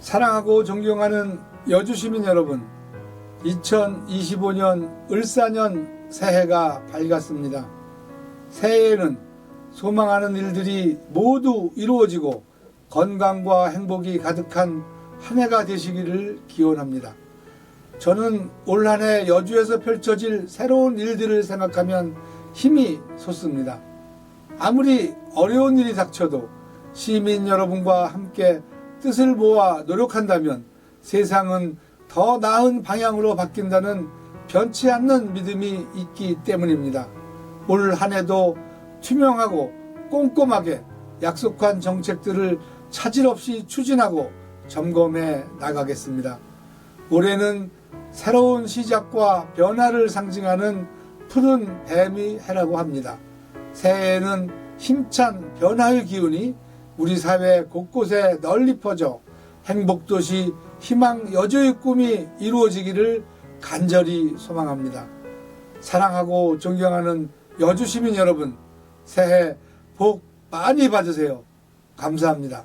사랑하고 존경하는 여주 시민 여러분, 2025년 을사년 새해가 밝았습니다. 새해에는 소망하는 일들이 모두 이루어지고 건강과 행복이 가득한 한 해가 되시기를 기원합니다. 저는 올 한 해 여주에서 펼쳐질 새로운 일들을 생각하면 힘이 솟습니다. 아무리 어려운 일이 닥쳐도 시민 여러분과 함께 뜻을 모아 노력한다면 세상은 더 나은 방향으로 바뀐다는 변치 않는 믿음이 있기 때문입니다. 올 한 해도 투명하고 꼼꼼하게 약속한 정책들을 차질 없이 추진하고 점검해 나가겠습니다. 올해는 새로운 시작과 변화를 상징하는 푸른 뱀이 해라고 합니다. 새해에는 힘찬 변화의 기운이 우리 사회 곳곳에 널리 퍼져 행복도시 희망 여주의 꿈이 이루어지기를 간절히 소망합니다. 사랑하고 존경하는 여주 시민 여러분, 새해 복 많이 받으세요. 감사합니다.